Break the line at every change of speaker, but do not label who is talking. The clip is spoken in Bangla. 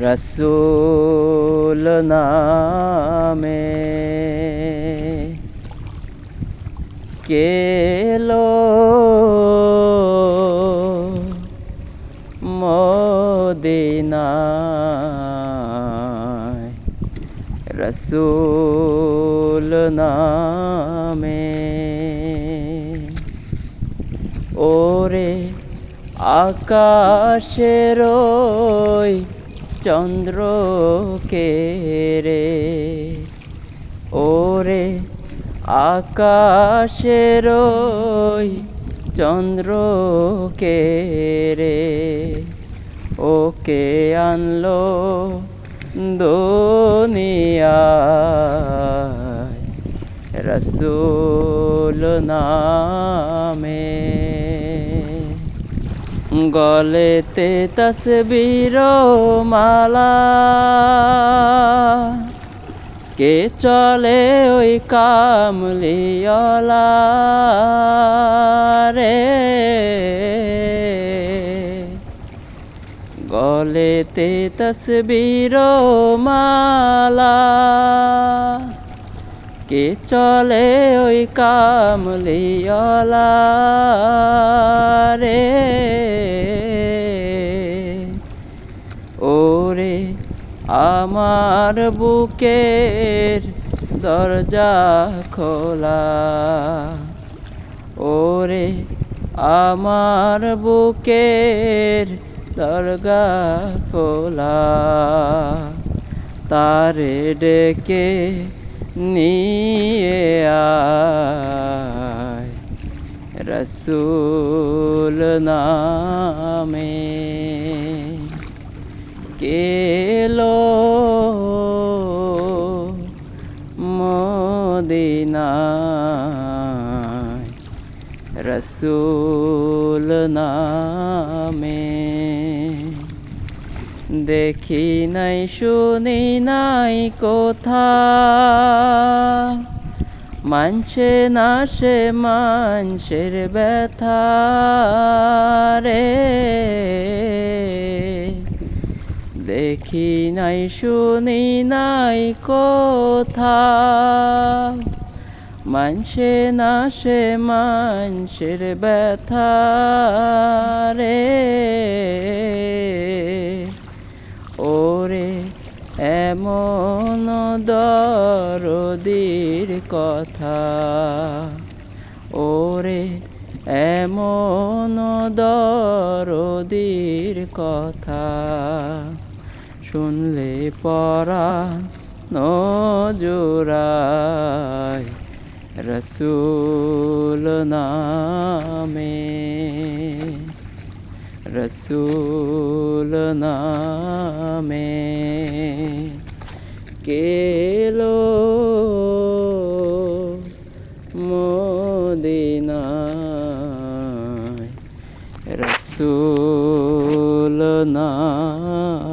রসুল নামে কেলো মদিনায় রসুল নামে? ওরে আকাশের ওই চন্দ্র কে রে? ওরে আকাশের ওই চন্দ্র কে রে? ওকে আনলো দুনিয়ায় রসুল নামে। গলেতে তসবির মালা। কে চলে ওই কামলিয়লা রে? গলেতে তসবির মালা। কে চলে ওই কামলিয়লা রে? ওরে আমার বুকের দরজা খোলা। ওরে আমার বুকের দরগা খোলা। তারে ডেকে নিয়ে আয় রসুল নামে। কেলো মদিনায় রসুল নামে? দেখি নাই, শুনি নাই কোথা। মানছে না সে মানুষের ব্যথা রে। দেখি নাই, শুনি নাই কোথা। মানছে না সে মানুষের ব্যথা রে। এমন দরদির কথা। ওরে এমন দরদির কথা। শুনলে পরা নজোরায় রসুল নামে। রসুল নামে কেলো মদিনায়। রসুল নামে